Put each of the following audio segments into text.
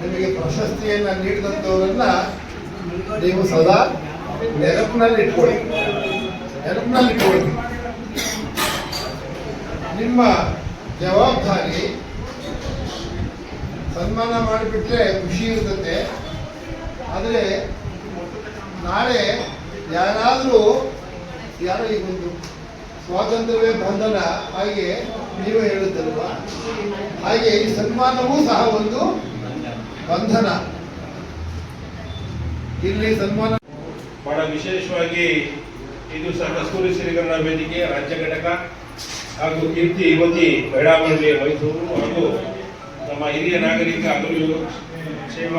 ನಿಮಗೆ ಪ್ರಶಸ್ತಿಯನ್ನು ನೀಡಿದಂಥವರನ್ನ ನೀವು ಸದಾ ನೆನಪಿನಲ್ಲಿ ಇಟ್ಕೊಳ್ಳಿ. ನೆನಪಿನಲ್ಲಿ ಇಟ್ಕೊಳ್ಳಿ. ನಿಮ್ಮ ಜವಾಬ್ದಾರಿ ಸನ್ಮಾನ ಮಾಡಿಬಿಟ್ರೆ ಖುಷಿ ಇರ್ತದೆ. ಆದರೆ ನಾಳೆ ಯಾರಾದರೂ ಯಾರೋ ಈಗ ಒಂದು ಸ್ವಾತಂತ್ರ್ಯವೇ ಬಂಧನ ಹಾಗೆ ನೀವು ಹೇಳುತ್ತಲ್ವಾ ಹಾಗೆ ಈ ಸನ್ಮಾನವೂ ಸಹ ಒಂದು ಬಂಧನ. ಇಲ್ಲಿ ಸನ್ಮಾನ ಬಹಳ ವಿಶೇಷವಾಗಿ ಇದು ಸಹ ಕಸ್ತೂರಿ ಶ್ರೀಗಳ ವೇದಿಕೆ, ರಾಜ್ಯ ಘಟಕ ಹಾಗೂ ಕೀರ್ತಿ ಯುವತಿ ಮಂಡಳಿ ಮೈಸೂರು ಹಾಗೂ ನಮ್ಮ ಹಿರಿಯ ನಾಗರಿಕ ಅಭಿವೃದ್ಧಿ ಕ್ಷೇಮ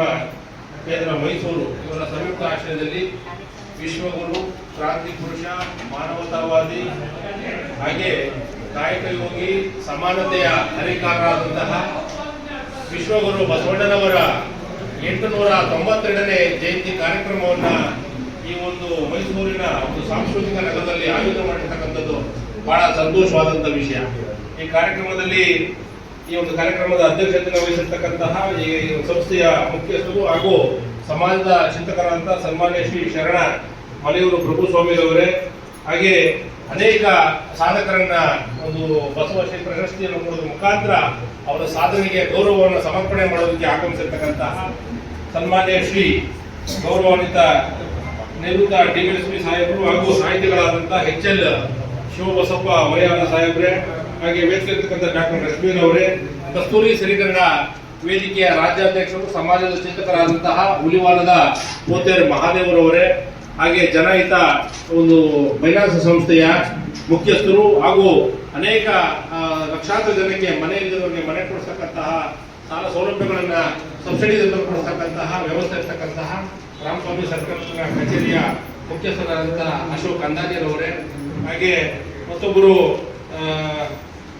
ಕೇಂದ್ರ ಮೈಸೂರು ಇವರ ಸಂಯುಕ್ತ ಆಶ್ರಯದಲ್ಲಿ ವಿಶ್ವಗುರು ಕ್ರಾಂತಿ ಪುರುಷ, ಮಾನವತಾವಾದಿ ಹಾಗೆ ಕಾಯಕ ಯೋಗಿ ಸಮಾನತೆಯ ಹರಿಕಾರರಾದಂತಹ ವಿಶ್ವಗುರು ಬಸವಣ್ಣನವರ ಎಂಟುನೂರ ತೊಂಬತ್ತೆರಡನೇ ಜಯಂತಿ ಕಾರ್ಯಕ್ರಮವನ್ನ ಈ ಒಂದು ಮೈಸೂರಿನ ಒಂದು ಸಾಂಸ್ಕೃತಿಕ ನಗರದಲ್ಲಿ ಆಯೋಜನೆ ಮಾಡಿರ್ತಕ್ಕಂಥದ್ದು ಬಹಳ ಸಂತೋಷವಾದಂಥ ವಿಷಯ. ಈ ಕಾರ್ಯಕ್ರಮದಲ್ಲಿ ಈ ಒಂದು ಕಾರ್ಯಕ್ರಮದ ಅಧ್ಯಕ್ಷತೆ ವಹಿಸಿರ್ತಕ್ಕಂತಹ ಈ ಸಂಸ್ಥೆಯ ಮುಖ್ಯಸ್ಥರು ಹಾಗೂ ಸಮಾಜದ ಚಿಂತಕರಾದಂತಹ ಸನ್ಮಾನ್ಯ ಶ್ರೀ ಶರಣ ಮಲೆಯೂರು ಪ್ರಭು ಸ್ವಾಮಿಯವರೇ ಹಾಗೆ ಅನೇಕ ಸಾಧಕರನ್ನ ಒಂದು ಬಸವ ಶ್ರೀ ಪ್ರಶಸ್ತಿಯನ್ನು ಕೊಡೋದ್ರ ಮುಖಾಂತರ ಅವರ ಸಾಧನೆಗೆ ಗೌರವವನ್ನು ಸಮರ್ಪಣೆ ಮಾಡೋದಕ್ಕೆ ಆಗಮಿಸಿರ್ತಕ್ಕಂತಹ ಸನ್ಮಾನ್ಯ ಶ್ರೀ ಗೌರವಾನ್ವಿತ ನಿವೃತ್ತ ಡಿಎಸ್ಪಿ ಸಾಹೇಬರು ಹಾಗೂ ಸಾಹಿತಿಗಳಾದಂತಹ ಎಚ್ ಎಲ್ ಶಿವಬಸಪ್ಪ ವೈಯಾನ ಸಾಹೇಬ್ರೆ, ಹಾಗೆ ವೇದಿಕೆರ್ತಕ್ಕಂಥ ಡಾಕ್ಟರ್ ರಶ್ಮೀರ್ ಅವರೇ, ಕಸ್ತೂರಿ ಸಿರಿಗರಣ ವೇದಿಕೆಯ ರಾಜ್ಯಾಧ್ಯಕ್ಷರು, ಸಮಾಜದ ಚಿಂತಕರಾದಂತಹ ಹುಲಿವಾಲದ ಪೋತೇರ್ ಮಹಾದೇವರವರೇ ಹಾಗೆ ಜನಹಿತ ಒಂದು ಫೈನಾನ್ಸ್ ಸಂಸ್ಥೆಯ ಮುಖ್ಯಸ್ಥರು ಹಾಗೂ ಅನೇಕ ಲಕ್ಷಾಂತರ ಜನಕ್ಕೆ ಮನೆ ಇಲ್ಲದವರಿಗೆ ಮನೆ ಕೊಡಿಸ್ತಕ್ಕಂತಹ ಸಾಲ ಸೌಲಭ್ಯಗಳನ್ನು ಸಬ್ಸಿಡಿ ಕೊಡಿಸ್ತಕ್ಕಂತಹ ವ್ಯವಸ್ಥೆ ಇರ್ತಕ್ಕಂತಹ ರಾಮಸ್ವಾಮಿ ಸರ್ಕಾರ ಕಚೇರಿಯ ಮುಖ್ಯಸ್ಥರಾದಂತಹ ಅಶೋಕ್ ಅಂದಾಜಿರವರೇ ಹಾಗೆ ಮತ್ತೊಬ್ಬರು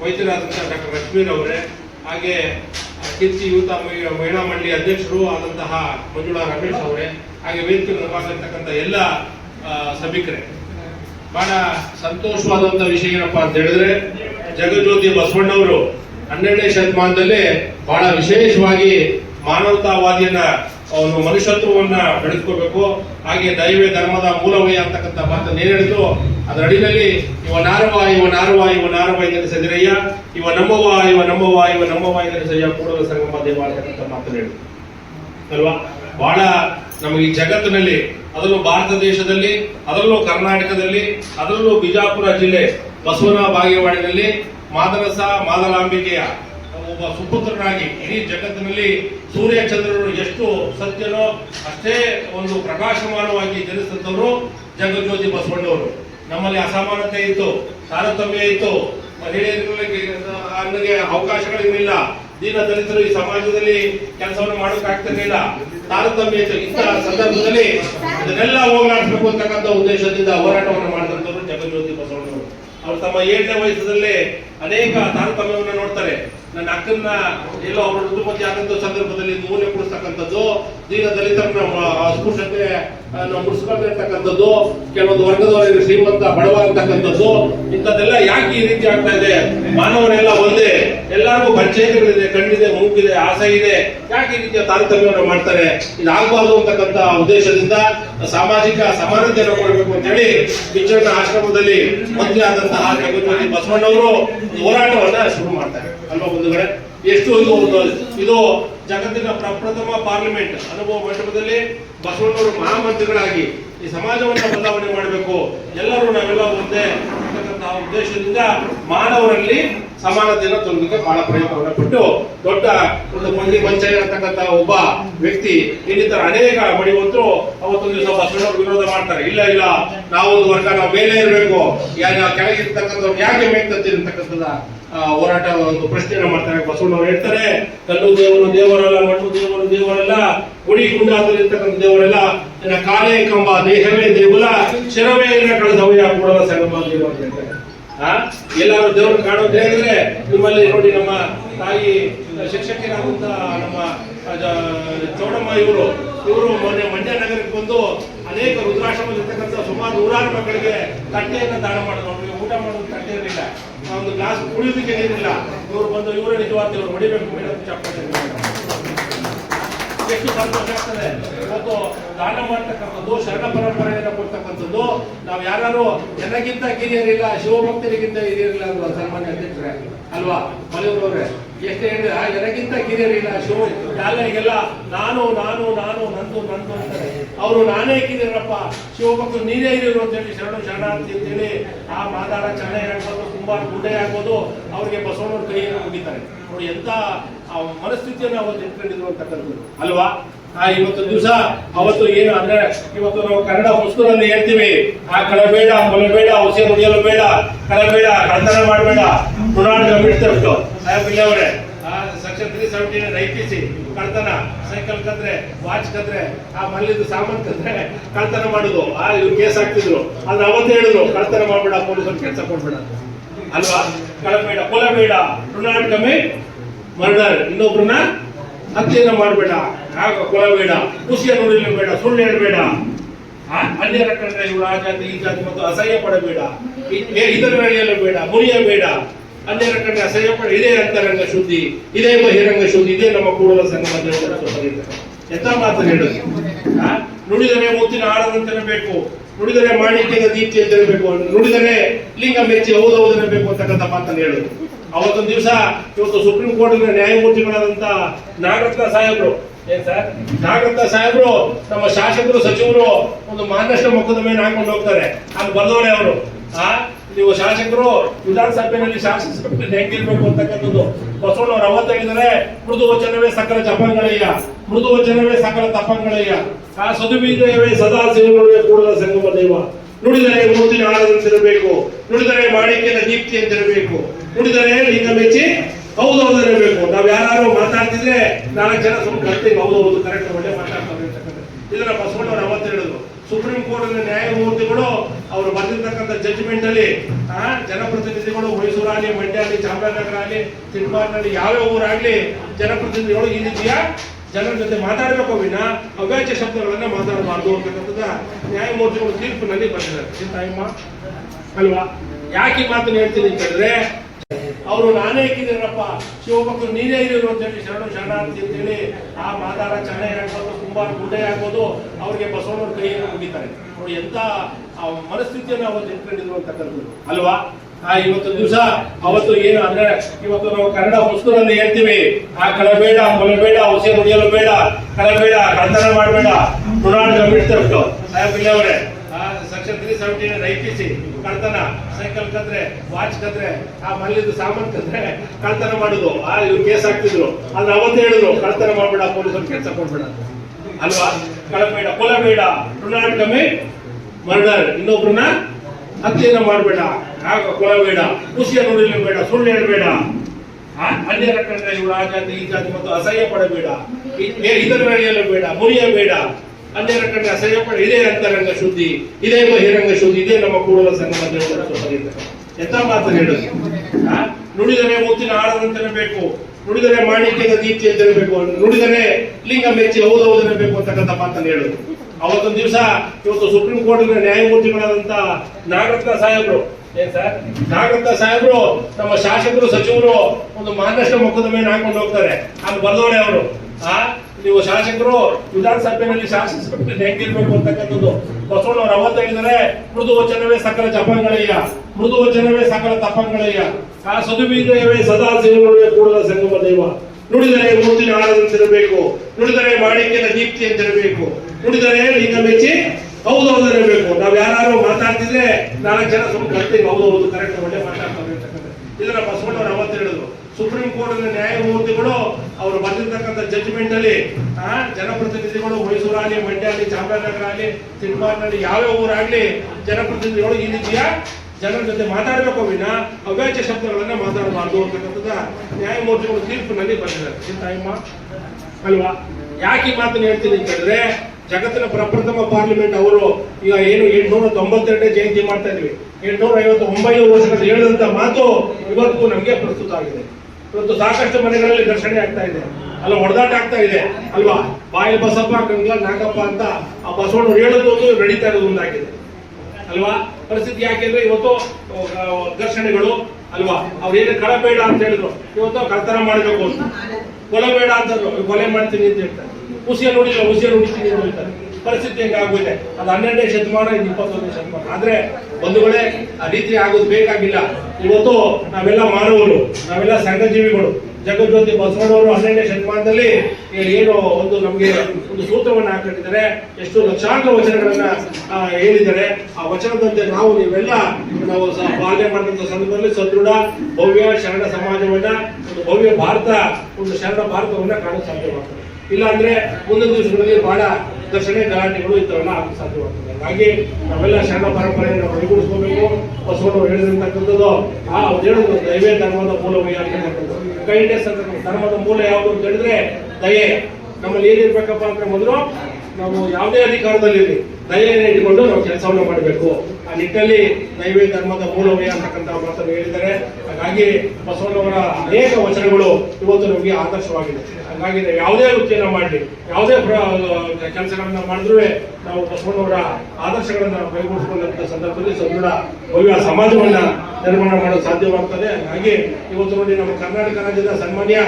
ವೈದ್ಯರಾದಂತಹ ಡಾಕ್ಟರ್ ಲಕ್ಷ್ಮೀರ್ ಅವರೇ ಹಾಗೆ ಕಿರ್ಚಿ ಯೂತ ಮಹಿ- ಮಹಿಳಾ ಮಂಡಳಿ ಅಧ್ಯಕ್ಷರು ಆದಂತಹ ಮಂಜುಳಾ ರಮೇಶ್ ಅವರೇ ಹಾಗೆ ವೇದಿಕೆ ನಿರ್ಮಾಗಿರ್ತಕ್ಕಂಥ ಎಲ್ಲ ಸಭಿಕರೇ. ಬಹಳ ಸಂತೋಷವಾದಂತ ವಿಷಯ ಏನಪ್ಪಾ ಅಂತ ಹೇಳಿದ್ರೆ, ಜಗಜ್ಯೋತಿ ಬಸವಣ್ಣವರು ಹನ್ನೆರಡನೇ ಶತಮಾನದಲ್ಲಿ ಬಹಳ ವಿಶೇಷವಾಗಿ ಮಾನವತಾವಾದಿಯನ್ನ, ಅವನು ಮನುಷ್ಯತ್ವವನ್ನ ಬೆಳೆಸ್ಕೋಬೇಕು ಹಾಗೆ ದೈವೇ ಧರ್ಮದ ಮೂಲವೇ ಅಂತಕ್ಕಂಥ ಮಾತನ್ನು ಏನ್ ಹೇಳಿದ್ರು? ಅದರ ಅಡಿನಲ್ಲಿ ಇವ ನಾರವ ಇವ ನಾರವ ಇವ ನಾರವ ಎಂದರೆ ಸದಿರಯ್ಯ ಇವ ನಮ್ಮವ ಇವ ನಮ್ಮವ ಇವ ನಮ್ಮವ ಎಂದರೆ ಸಯ್ಯ ಕೂಡಲ ಸಂಗಮ ದೇವ ಅಂತಕ್ಕಂಥ ಮಾತನ್ನು ಹೇಳಿದ್ರು. ಅಲ್ವಾ? ಬಹಳ ನಮಗೆ ಈ ಜಗತ್ತಿನಲ್ಲಿ, ಅದರಲ್ಲೂ ಭಾರತ ದೇಶದಲ್ಲಿ, ಅದರಲ್ಲೂ ಕರ್ನಾಟಕದಲ್ಲಿ, ಅದರಲ್ಲೂ ಬಿಜಾಪುರ ಜಿಲ್ಲೆ ಬಸವನ ಬಾಗೇವಾಡಿನಲ್ಲಿ ಮಾದರಸ ಮಾದಲಾಂಬಿಕೆಯ ಒಬ್ಬ ಸುಪುತ್ರನಾಗಿ ಇಡೀ ಜಗತ್ತಿನಲ್ಲಿ ಸೂರ್ಯ ಚಂದ್ರರು ಎಷ್ಟು ಸತ್ಯನೋ ಅಷ್ಟೇ ಒಂದು ಪ್ರಕಾಶಮಾನವಾಗಿ ಜನಿಸಿದವರು ಜಗಜ್ಯೋತಿ ಬಸವಣ್ಣವರು. ನಮ್ಮಲ್ಲಿ ಅಸಮಾನತೆ ಇತ್ತು, ತಾರತಮ್ಯ ಇತ್ತು. ಮಹಿಳೆಯರಿಗೆ ಅವಕಾಶಗಳಿರಲಿಲ್ಲ. ದೀನ ದಲಿತರು ಈ ಸಮಾಜದಲ್ಲಿ ಕೆಲಸವನ್ನು ಮಾಡೋಕ್ಕಾಗ್ತಿರ್ಲಿಲ್ಲ. ತಾರತಮ್ಯ ಇಂತಹ ಸಂದರ್ಭದಲ್ಲಿ ಇದನ್ನೆಲ್ಲ ಹೋಗಲಾಡಿಸಬೇಕು ಅಂತಕ್ಕಂಥ ಉದ್ದೇಶದಿಂದ ಹೋರಾಟವನ್ನು ಮಾಡಿದಂಥವ್ರು ಜಗಜ್ಯೋತಿ ಬಸವಣ್ಣವರು ಅವರು. ತಮ್ಮ ಏಳನೇ ವಯಸ್ಸದಲ್ಲಿ ಅನೇಕ ತಾರತಮ್ಯವನ್ನು ನೋಡ್ತಾರೆ. ನನ್ನ ಅಕ್ಕನ ಎಲ್ಲೋ ಅವರು ಋತುಮತಿ ಆದಂತ ಸಂದರ್ಭದಲ್ಲಿ ಮೂಲೆ ಕೊಡಿಸ್ತಕ್ಕಂಥದ್ದು ದೀನ ದಲಿತರನ್ನ ಅಸ್ಪೃಶ್ಯತೆ ನಾವು ಮುಡಿಸ್ಕೊಂಡಿರ್ತಕ್ಕಂಥದ್ದು ಕೆಲವೊಂದು ವರ್ಗದವರಿಗೆ ಶ್ರೀಮಂತ ಬಡವ ಅಂತಕ್ಕಂಥದ್ದು, ಇಂಥದ್ದೆಲ್ಲ ಯಾಕೆ ಈ ರೀತಿ ಆಗ್ತಾ ಇದೆ? ಮಾನವರೆಲ್ಲ ಒಂದೇ. ಎಲ್ಲರಿಗೂ ಪರಿಚಯಗಳಿದೆ, ಕಣ್ಣಿದೆ, ಮೂಗಿದೆ, ಆಸೆ ಇದೆ. ಯಾಕೆ ಈ ರೀತಿಯ ತಾರತಮ್ಯವನ್ನು ಮಾಡ್ತಾರೆ? ಇದಾಗಬಾರ್ದು ಅಂತಕ್ಕಂಥ ಉದ್ದೇಶದಿಂದ ಸಾಮಾಜಿಕ ಸಮಾನತೆಯನ್ನು ಕೊಡಬೇಕು ಅಂತ ಹೇಳಿ ಆಶ್ರಮದಲ್ಲಿ ಮಂತ್ರಿ ಆದಂತಹ ಜಗಜ್ಯೋತಿ ಬಸವಣ್ಣವರು ಹೋರಾಟವನ್ನ ಶುರು ಮಾಡ್ತಾರೆ. ಅಲ್ವಾ ಬಂಧುಗಳೇ? ಎಷ್ಟು ಒಂದು ಇದು ಜಗತ್ತಿನ ಪ್ರಪ್ರಥಮ ಪಾರ್ಲಿಮೆಂಟ್ ಅನುಭವ ಮಂಟಪದಲ್ಲಿ ಬಸವಣ್ಣವರು ಮಹಾಮಂತ್ರಿಗಳಾಗಿ ಈ ಸಮಾಜವನ್ನ ಬದಲಾವಣೆ ಮಾಡಬೇಕು. ಎಲ್ಲರೂ ನಾವೆಲ್ಲ ಒಂದೇ ಉದ್ದೇಶದಿಂದ ಮಾನವರಲ್ಲಿ ಸಮಾನತೆಯನ್ನು ತರಲಿಕ್ಕೆ ಬಹಳ ಪ್ರಯತ್ನವನ್ನು ಪಟ್ಟು ದೊಡ್ಡ ಒಂದು ಮಂದಿ ಪಂಚಾಯತ್ ಒಬ್ಬ ವ್ಯಕ್ತಿ ಇನ್ನಿತರ ಅನೇಕ ಮಡಿವಂತರು ಅವತ್ತೊಂದು ದಿವಸ ಬಸವಣ್ಣ ವಿರೋಧ ಮಾಡ್ತಾರೆ. ಇಲ್ಲ ಇಲ್ಲ ನಾವೊಂದು ವರ್ಗ ನಾವು ಮೇಲೆ ಇರಬೇಕು. ಯಾರು ಕೆಳಗಿರ್ತಕ್ಕಂಥವ್ರು ಯಾಕೆ ಮೇಲೆ ತತ್ತಿರ್ತಕ್ಕಂಥದ ಆ, ಹೋರಾಟ ಒಂದು ಪ್ರಶ್ನೆಯನ್ನು ಮಾಡ್ತಾರೆ. ಬಸವಣ್ಣವ್ರು ಹೇಳ್ತಾರೆ, ಕಲ್ಲು ದೇವರು ದೇವರಲ್ಲ, ಮಣ್ಣು ದೇವರು ದೇವರಲ್ಲ, ಗುಡಿ ಗುಂಡಾದಲ್ಲಿರ್ತಕ್ಕಂಥ ದೇವರೆಲ್ಲ, ನನ್ನ ಕಾಲೇ ಕಂಬ, ದೇಹವೇ ದೇಗುಲ, ಶಿರವೇ ಇಲ್ಲ ಕಳೆದವಯ ಕೂಡಲ ಸಂಗಮ ಅಂತ ಆ? ಎಲ್ಲಾರು ದೇವರು ಕಾಣೋದು ಹೇಳಿದ್ರೆ ನಿಮ್ಮಲ್ಲಿ ನೋಡಿ ನಮ್ಮ ತಾಯಿ ಶಿಕ್ಷಕಿರಾದಂತ ನಮ್ಮ ಚೌಡಮ್ಮ ಇವರು. ಇವರು ಮೊನ್ನೆ ಮಂಡ್ಯ ನಗರಕ್ಕೆ ಬಂದು ಅನೇಕ ರುದ್ರಾಶ್ರಮದಲ್ಲಿರ್ತಕ್ಕಂಥ ಸುಮಾರು ನೂರಾರು ಮಕ್ಕಳಿಗೆ ತಟ್ಟೆಯನ್ನು ದಾನ ಮಾಡೋದು ಊಟ ಆ ಒಂದು ಗ್ಲಾಸ್ ಕುಡಿಯೋದಕ್ಕೆ ನೀರಿಲ್ಲ. ಇವರು ಬಂದು ಇವರೇ ನಿಜವಾದ ಇವರು ಹೊಡಿಬೇಕು ಮೇಡಮ್ ಚಪ್ಪಾಳೆ ಎಷ್ಟು ಸಂತೋಷ ಆಗ್ತದೆ. ಇವತ್ತು ದಾನ ಮಾಡ್ತಕ್ಕಂಥದ್ದು ಶರಣ ಪರಂಪರೆಯನ್ನು ಕೊಡ್ತಕ್ಕಂಥದ್ದು. ನಾವು ಯಾರು ಜನಗಿಂತ ಕಿರಿಯರಿಲ್ಲ, ಶಿವಭಕ್ತರಿಗಿಂತ ಹಿರಿಯರಿಲ್ಲ ಅಲ್ವಾ ಸನ್ಮಾನ್ಯ ಅಧ್ಯಕ್ಷರೇ, ಅಲ್ವಾ? ಮಲೆಯವ್ರವ್ರೆ ಎಷ್ಟೇ ಹೇಳಿ ಜನಗಿಂತ ಕಿರಿಯರಿಲ್ಲ, ಶಿವ ಶಾಲೆಗೆಲ್ಲ ನಾನು ನಾನು ನಾನು, ನಂದು ನಂದು ಅಂತಾರೆ. ಅವರು ನಾನೇ ಕಿರಿಯರಪ್ಪ, ಶಿವಭಕ್ತರು ನೀನೇ ಇರೋರು ಅಂತ ಹೇಳಿ ಶರಣ ಶರಣಾರ್ಥಿ ಅಂತೇಳಿ ಆ ಮಾತಾಡ ಚಣೆ ಆಗ್ಬೋದು ತುಂಬಾ ಗುಡ್ಡೆ ಆಗ್ಬೋದು, ಅವ್ರಿಗೆ ಬಸವಣ್ಣವ್ರ ಕೈಯಲ್ಲಿ ಮುಗಿತಾರೆ. ನೋಡಿ ಎಂತ ಮನಸ್ಥಿತಿಯನ್ನು ಅವತ್ತು ಇಟ್ಕೊಂಡಿದ್ರು ಅಂತಕ್ಕಂಥದ್ದು ಅಲ್ವಾ? ಆ, ಇವತ್ತು ದಿವಸ ಅವತ್ತು ಏನು ಅಂದ್ರೆ, ಇವತ್ತು ನಾವು ಕನ್ನಡ ಪುಸ್ತಕದಲ್ಲಿ ಹೇಳ್ತೀವಿ. ಆ, ಕಳಬೇಡ ಕೊಲಬೇಡ ಔಷಧ ಹೊಡೆಯಲು ಬೇಡ, ಕಳಬೇಡ ಕಳ್ತನ ಮಾಡಬೇಡ. ಋಣಾರ್ಗ ಬಿಡ್ತಷ್ಟು ಅವರೇ section three seventy nine I P ಕಳ್ತನ ಸೈಕಲ್ ಕದ್ರೆ, ವಾಚ್ ಕದ್ರೆ, ಆ, ಮಲ್ಲಿದ್ದು ಸಾಮಾನು ಕದ್ರೆ ಕಳ್ತನ ಮಾಡುದು. ಆ, ಇವ್ರು ಕೇಸ್ ಹಾಕ್ತಿದ್ರು. ಆದ್ರೆ ಅವತ್ತು ಹೇಳಿದ್ರು ಕಳ್ತನ ಮಾಡಬೇಡ, ಪೊಲೀಸರು ಕೆಲಸ ಕೊಡ್ಬೇಡ. ಅಲ್ವಾ? ಕಳಬೇಡ ಕೊಲಬೇಡ ಋಣಾರ್ಗ ಮರ್ಡರ್. ಇನ್ನೊಬ್ರನ್ನ ಹತ್ಯೆಯನ್ನು ಮಾಡಬೇಡ, ಆಗ ಕೊಲಬೇಡ ಖುಷಿಯ ನುಡಿಲು ಬೇಡ, ಸುಳ್ಳು ಹೇಳಬೇಡ ಅನ್ಯರ ರಕ್ಷಣೆ ಇವರು ಆ ಜಾತಿ, ಈ ಜಾತಿ ಮತ್ತು ಅಸಹ್ಯ ಪಡಬೇಡ ಇದರ ನಡೆಯಲು ಬೇಡ ಮುರಿಯಬೇಡ ಅನ್ಯರ ಕಂಡ್ರೆ ಅಸಹ್ಯ ಪಡ ಇದೇ ಅಂತರಂಗ ಶುದ್ಧಿ, ಇದೇ ಬಹಿರಂಗ ಶುದ್ಧಿ, ಇದೇ ನಮ್ಮ ಕೂಡಲ ಸಂಗಮ. ಎಂತ ಮಾತು ಹೇಳುದು? ನುಡಿದರೆ ಮುತ್ತಿನ ಆಡದಂತಿರಬೇಕು ನುಡಿದರೆ ಮಾಣಿಕ್ಯದ ದೀಪ್ತಿ ಅಂತಿರಬೇಕು, ನುಡಿದರೆ ಲಿಂಗ ಮೆಚ್ಚಿ ಹೌದೌದಿರಬೇಕು ಅಂತಕ್ಕಂಥ ಮಾತನ್ನು ಹೇಳುದು ಅವತ್ತೊಂದು ದಿವಸ ಇವತ್ತು ಸುಪ್ರೀಂ ಕೋರ್ಟಿನ ನ್ಯಾಯಮೂರ್ತಿಗಳಾದಂತ ನಾಗರತ್ನ ಸಾಹೇಬ್ರು. ಏನ್ ಸರ್? ನಾಗರತ್ನ ಸಾಹೇಬ್ರು, ನಮ್ಮ ಶಾಸಕರು, ಸಚಿವರು ಒಂದು ಮಾನಷ್ಟ ಮೇಲೆ ಹಾಕೊಂಡು ಹೋಗ್ತಾರೆ. ಅಲ್ಲಿ ಬರ್ದವರೇ ಅವರು. ಆ, ನೀವು ಶಾಸಕರು, ವಿಧಾನಸಭೆಯಲ್ಲಿ ಶಾಸಕರು ಹೆಂಗಿರ್ಬೇಕು ಅಂತಕ್ಕಂಥದ್ದು. ಬಸವಣ್ಣವ್ರು ಅವತ್ತು ಹೇಳಿದರೆ ಮೃದು ವಚನವೇ ಸಕಲ ಜಪಂಗಳಯ್ಯ ಮೃದು ವಚನವೇ ಸಕಲ ತಪಂಗಳಯ್ಯ ಆ ಸದುಬೀಜವೇ ಸದಾ ಸೇವನವೇ ಕೂಡಲ ಸಂಗಮ ದೈವ. ನುಡಿದರೆ ಮೂರ್ತಿನ ಆಳದಂತಿರಬೇಕು. ನುಡಿದರೆ ಮಾಣಿಕ್ಯದ ದೀಪ್ತಿ ಅಂತಿರಬೇಕು. ನುಡಿದರೆ ಲಿಂಗ ಮೆಚ್ಚಿ ಹೌದು ಹೌದು ಇರಬೇಕು. ನಾವು ಯಾರು ಮಾತಾಡ್ತಿದ್ರೆ ನಾಲ್ಕು ಜನ ಸುಮ್ಮನೆ ಕಲ್ತೀವಿ ಹೌದು ಹೌದು ಕರೆಕ್ಟ್ ಒಳ್ಳೆ ಮಾತಾಡ್ತಾರೆ ಇದನ್ನ ಬಸವಣ್ಣವ್ರು ಅವತ್ತು ಹೇಳಿದ್ರು ಸುಪ್ರೀಂ ಕೋರ್ಟ್ ನ್ಯಾಯಮೂರ್ತಿಗಳು ಅವರು ಬಂದಿರತಕ್ಕಂಥ ಜಡ್ಜ್ಮೆಂಟ್ ಅಲ್ಲಿ ಜನಪ್ರತಿನಿಧಿಗಳು ಮೈಸೂರು ಆಗಲಿ ಮಂಡ್ಯ ಆಗಲಿ ಚಾಮರಾಜನಗರ ಆಗಲಿ ತಿರುಮಾರ್ನಲ್ಲಿ ಯಾವ್ಯಾವ ಊರಾಗ್ಲಿ ಜನಪ್ರತಿನಿಧಿಗಳು ಈ ರೀತಿಯ ಜನರ ಜೊತೆ ಮಾತಾಡಬೇಕು ವಿನ. ಅವ್ಯಾಚ್ಯ ಶಬ್ದಗಳನ್ನ ಮಾತಾಡಬಾರ್ದು ಅಂತಕ್ಕಂಥದ್ದ ನ್ಯಾಯಮೂರ್ತಿಗಳು ತೀರ್ಪಿನಲ್ಲಿ ಬಂದಿದ್ದಾರೆ. ಅಲ್ವಾ? ಯಾಕೆ ಮಾತನ್ನು ಹೇಳ್ತೀನಿ ಅಂತಂದ್ರೆ ಅವರು ನಾನೇ ಇಕ್ಕಿದ್ದೀರಪ್ಪ ಶಿವಭಕ್ತರು ನೀನೇ ಇರೋರು ಅಂತ ಹೇಳಿ ಶರಣ ಶರಣಾರ್ಥಿ ಅಂತ ಹೇಳಿ ಆ ಮಾತಾಡ ಚಣೆ ಆಗ್ಬೋದು ಕುಂಬಾರ ಗುಡ್ಡೆ ಆಗ್ಬೋದು, ಅವ್ರಿಗೆ ಬಸವನ ಕೈಯನ್ನು ಮುಗಿತಾರೆ. ನೋಡಿ ಎಂತ ಮನಸ್ಥಿತಿಯನ್ನು ಅವತ್ತು ಇಟ್ಕೊಂಡಿದ್ರು ಅಂತಕ್ಕಂಥದ್ದು ಅಲ್ವಾ? ಆ ಇವತ್ತು ದಿವಸ ಅವತ್ತು ಏನು ಅಂದ್ರೆ ಇವತ್ತು ನಾವು ಕನ್ನಡ ಪುಸ್ತಕದಲ್ಲಿ ಹೇಳ್ತೀವಿ, ಆ ಕಳಬೇಡ ಕೊಲಬೇಡ ಹೊಸ ಮುಡಿಯಲು ಬೇಡ, ಕಳಬೇಡ ಕಳ್ತನ ಮಾಡಬೇಡ. ಋಣಾರ್ಗ ಬಿಡ್ತಷ್ಟು ಅವರೇ. Section three seventy nine I P C ಕಳ್ತನ ಸೈಕಲ್ ಕದ್ರೆ, ವಾಚ್ ಕದ್ರೆ, ಆ ಮಲ್ಲಿದ್ದು ಸಾಮಾನು ಕದ್ರೆ ಕಳ್ತನ ಮಾಡುದು. ಆ, ಇವ್ರು ಕೇಸ್ ಹಾಕ್ತಿದ್ರು. ಅದ್ರ ಅವತ್ತು ಹೇಳಿದ್ರು ಕಳ್ತನ ಮಾಡಬೇಡ, ಪೊಲೀಸರು ಕೆಲಸ ಕೊಡ್ಬೇಡ. ಅಲ್ವಾ? ಕಳಬೇಡ ಕೊಲಬೇಡ ಕಮ್ಮಿ, ಮರ್ಡರ್. ಇನ್ನೊಬ್ರನ್ನ ಹತ್ಯೆಯನ್ನ ಮಾಡಬೇಡ. ಆಗ ಕೊಲಬೇಡ ಖುಷಿಯ ನೋಡಿಲ್ಲ ಬೇಡ, ಸುಳ್ಳು ಹೇಳಬೇಡ ಅನ್ಯರ ಕಂಡ್ರೆ ಇವರು ಆ ಜಾತಿ, ಈ ಜಾತಿ ಮತ್ತು ಅಸಹ್ಯ ಪಡಬೇಡ. ಇದರ ನಡೆಯಲು ಬೇಡ ಮುರಿಯಬೇಡ ಅನ್ಯರ ಕಂಡ್ರೆ ಅಸಹ್ಯ ಇದೇ ಅಂತರಂಗ ಶುದ್ಧಿ, ಇದೇ ಬಹಿರಂಗ ಶುದ್ಧಿ, ಇದೇ ನಮ್ಮ ಕೂಡಲ ಸಂಗಮ. ಎಂತ ಮಾತು ಹೇಳುದು? ನುಡಿದರೆ ಮುತ್ತಿನ ಆಡದಂತಿರಬೇಕು ನುಡಿದರೆ ಮಾಣಿಕ್ಯದ ದೀಪ್ತಿ ಅಂತಿರಬೇಕು ನುಡಿದರೆ ಲಿಂಗ ಮೆಚ್ಚಿ ಹೌದು ಹೌದಿರಬೇಕು ಅಂತಕ್ಕಂಥ ಮಾತನ್ನು ಹೇಳುದು. ಅವತ್ತೊಂದು ದಿವಸ ಇವತ್ತು ಸುಪ್ರೀಂ ಕೋರ್ಟ್ ನ್ಯಾಯಮೂರ್ತಿಗಳಾದಂತ ನಾಗರತ್ನ ಸಾಹೇಬ್ರು ನಾಗರತ್ನ ಸಾಹೇಬ್ರು, ನಮ್ಮ ಶಾಸಕರು, ಸಚಿವರು ಒಂದು ಮಾನಷ್ಟ ಮೇಲೆ ಹಾಕೊಂಡು ಹೋಗ್ತಾರೆ. ಅಲ್ಲಿ ಬರ್ದವರೇ ಅವರು. ಆ? ನೀವು ಶಾಸಕರು ವಿಧಾನಸಭೆಯಲ್ಲಿ ಶಾಸಕರು ಹೆಂಗಿರ್ಬೇಕು ಅಂತಕ್ಕಂಥದ್ದು. ಬಸವಣ್ಣವ್ರು ಅವತ್ತು ಹೇಳಿದರೆ ಮೃದು ವಚನವೇ ಸಕಲ ಜಪಂಗಳಯ್ಯ ಮೃದು ವಚನವೇ ಸಕಲ ತಪಂಗಳಯ್ಯ ಆ ಸದುಬೀಜವೇ ಸದಾ ಸೇವನವೇ ಕೂಡಲ ಸಂಗಮ ದೈವ. ನುಡಿದರೆ ಮೂರ್ತಿನ ಆಳದಂತಿರಬೇಕು, ನುಡಿದರೆ ಮಾಣಿಕ್ಯದ ದೀಪ್ತಿ ಅಂತಿರಬೇಕು ನುಡಿದರೆ ಲಿಂಗ ಮೆಚ್ಚಿ ಹೌದು ಹೌದು ಇರಬೇಕು ನಾವ್ ಯಾರು ಮಾತಾಡ್ತಿದ್ರೆ ನಾಲ್ಕು ಜನ ಸುಮ್ಮನೆ ಕಲ್ತೀವಿ ಹೌದು ಹೌದು ಕರೆಕ್ಟ್ ಒಳ್ಳೆ ಮಾತಾಡ್ತಾರೆ ಇದನ್ನ ಬಸವಣ್ಣವ್ರು ಅವತ್ತು ಹೇಳಿದ್ರು. ಸುಪ್ರೀಂ ಕೋರ್ಟ್ ನ್ಯಾಯಮೂರ್ತಿಗಳು ಅವರು ಬಂದಿರ್ತಕ್ಕಂಥ ಜಡ್ಜ್ಮೆಂಟ್ ಅಲ್ಲಿ ಜನಪ್ರತಿನಿಧಿಗಳು ಮೈಸೂರಾಗಲಿ ಮಂಡ್ಯ ಆಗಲಿ ಚಾಮರಾಜನಗರ ಆಗಲಿ ಸಿನಿಮಾನಲ್ಲಿ ಯಾವ್ಯಾವ ಊರಾಗಲಿ ಜನಪ್ರತಿನಿಧಿಗಳು ಈ ರೀತಿಯ ಜನರ ಜೊತೆ ಮಾತಾಡಬೇಕು ವಿನ ಅವ್ಯಾಜ್ಯ ಶಬ್ದಗಳನ್ನ ಮಾತಾಡಬಾರ್ದು ಅಂತಕ್ಕಂಥದ್ದು ನ್ಯಾಯಮೂರ್ತಿಗಳು ತೀರ್ಪಿನಲ್ಲಿ ಬಂದಿದ್ದಾರೆ. ಚಿಂತಾಯಮ್ಮ ಅಲ್ವಾ? ಯಾಕೆ ಈ ಮಾತನ್ನ ಹೇಳ್ತೀನಿ ಅಂತಂದ್ರೆ, ಜಗತ್ತಿನ ಪ್ರಪ್ರಥಮ ಪಾರ್ಲಿಮೆಂಟ್ ಅವರು ಈಗ ಏನು ಎಂಟುನೂರ ತೊಂಬತ್ತೆರಡನೇ ಜಯಂತಿ ಮಾಡ್ತಾ ಇದ್ವಿ. ಎಂಟುನೂರ ಐವತ್ತು ಒಂಬೈನೂರು ವರ್ಷಗಳ ಹೇಳಿದಂತ ಮಾತು ಇವತ್ತು ನಮಗೆ ಪ್ರಸ್ತುತ ಆಗಿದೆ. ಇವತ್ತು ಸಾಕಷ್ಟು ಮನೆಗಳಲ್ಲಿ ಘರ್ಷಣೆ ಆಗ್ತಾ ಇದೆ. ಅಲ್ಲ, ಹೊಡೆದಾಟ ಆಗ್ತಾ ಇದೆ. ಅಲ್ವಾ? ಬಾಯಿ ಬಸಪ್ಪ ಕಂಗ್ಲ ನಾಗಪ್ಪ ಅಂತ ಆ ಬಸವಣ್ಣ ಹೇಳೋದು ಒಂದು ನಡೀತಾ ಇರೋದು ಒಂದಾಗಿದೆ. ಅಲ್ವಾ? ಪರಿಸ್ಥಿತಿ ಯಾಕೆಂದ್ರೆ ಇವತ್ತು ಘರ್ಷಣೆಗಳು, ಅಲ್ವಾ? ಅವ್ರೇನು ಕಳಬೇಡ ಅಂತ ಹೇಳಿದ್ರು. ಇವತ್ತು ಕಳ್ತನ ಮಾಡಬೇಕು ಅಂತ. ಕೊಲೆ ಬೇಡ ಅಂತಂದ್ರು ಕೊಲೆ ಮಾಡ್ತೀನಿ ಅಂತ ಹೇಳ್ತಾರೆ. ಹುಸಿಯ ನೋಡಿಲ್ಲ ಹುಸಿಯ ನೋಡಿತೀನಿ ಅಂತ ಹೇಳ್ತಾರೆ. ಪರಿಸ್ಥಿತಿ ಹೆಂಗಾಗೋಗಿದೆ ಅದು ಹನ್ನೆರಡನೇ ಶತಮಾನ, ಇದು ಇಪ್ಪತ್ತೊಂದನೇ ಶತಮಾನ. ಆದ್ರೆ ಬಂಧುಗಳೇ ಆ ರೀತಿ ಆಗೋದು ಬೇಕಾಗಿಲ್ಲ. ಇವತ್ತು ನಾವೆಲ್ಲ ಮಾನವರು, ನಾವೆಲ್ಲ ಸಂಘಜೀವಿಗಳು. ಜಗಜ್ಯೋತಿ ಬಸವಣ್ಣವರು ಹನ್ನೆರಡನೇ ಶತಮಾನದಲ್ಲಿ ಏನು ಒಂದು ನಮಗೆ ಒಂದು ಸೂತ್ರವನ್ನು ಹಾಕೊಂಡಿದ್ದಾರೆ ಎಷ್ಟು ಲಕ್ಷಾಂತರ ವಚನಗಳನ್ನ ಹೇಳಿದ್ದಾರೆ. ಆ ವಚನದಂತೆ ನಾವು ನೀವೆಲ್ಲ ನಾವು ಪಾಲನೆ ಮಾಡಿದಂತ ಸಂದರ್ಭದಲ್ಲಿ ಸದೃಢ, ಭವ್ಯ ಶರಣ ಸಮಾಜವನ್ನ, ಒಂದು ಭವ್ಯ ಭಾರತ, ಒಂದು ಶರಣ ಭಾರತವನ್ನ ಕಾಣಲು ಸಾಧ್ಯವಾಗ್ತದೆ. ಇಲ್ಲ ಅಂದ್ರೆ ಮುಂದಿನ ದಿವಸಗಳಲ್ಲಿ ಬಹಳ ಘರ್ಷಣೆ ಗಲಾಟೆಗಳು ಇಂಥವೆಲ್ಲ ಆಗಲು ಸಾಧ್ಯವಾಗ್ತದೆ. ಹಾಗಾಗಿ ನಾವೆಲ್ಲ ಶರಣ ಪರಂಪರೆಯನ್ನು ಮೈಗೂಡಿಸ್ಕೋಬೇಕು ಬಸವಣ್ಣ ಹೇಳಿರ್ತಕ್ಕಂಥದ್ದು ಆ ಅವ್ರು ಹೇಳೋದು ದೈವೇ ಧರ್ಮದ ಮೂಲವೇ ಅಂತಕ್ಕಂಥದ್ದು. ಕೈಂಡೆಸ್ ಅಂತ ಧರ್ಮದ ಮೂಲ ಯಾವುದು ಅಂತ ಹೇಳಿದ್ರೆ ದಯೆ. ನಮ್ಮಲ್ಲಿ ಏನಿರ್ಬೇಕಪ್ಪ ಅಂದ್ರೆ ಮೊದಲು ನಾವು ಯಾವುದೇ ಅಧಿಕಾರದಲ್ಲಿ ದಯೆಯನ್ನು ಇಟ್ಕೊಂಡು ನಾವು ಕೆಲಸವನ್ನು ಮಾಡಬೇಕು. ಆ ನೈವೇದ್ಯ ಧರ್ಮದ ಮೂಲವೇ ಅಂತಕ್ಕಂಥ ಮಾತನ್ನು ಹೇಳಿದ್ದಾರೆ. ಹಾಗಾಗಿ ಬಸವಣ್ಣವರ ಅನೇಕ ವಚನಗಳು ಇವತ್ತು ನಮಗೆ ಆದರ್ಶವಾಗಿದೆ. ಹಾಗಾಗಿ ಯಾವುದೇ ವೃತ್ತಿಯನ್ನ ಮಾಡಲಿ, ಯಾವುದೇ ಕೆಲಸಗಳನ್ನ ಮಾಡಿದ್ರು ನಾವು ಬಸವಣ್ಣವರ ಆದರ್ಶಗಳನ್ನ ಕೈಗೂಡಿಸಿಕೊಂಡಂತ ಸಂದರ್ಭದಲ್ಲಿ ಸದೃಢ ಭವ್ಯ ಸಮಾಜವನ್ನ ನಿರ್ಮಾಣ ಮಾಡಲು ಸಾಧ್ಯವಾಗ್ತದೆ. ಹಾಗೆ ಇವತ್ತು ನೋಡಿ ನಮ್ಮ ಕರ್ನಾಟಕ ರಾಜ್ಯದ ಸನ್ಮಾನ್ಯ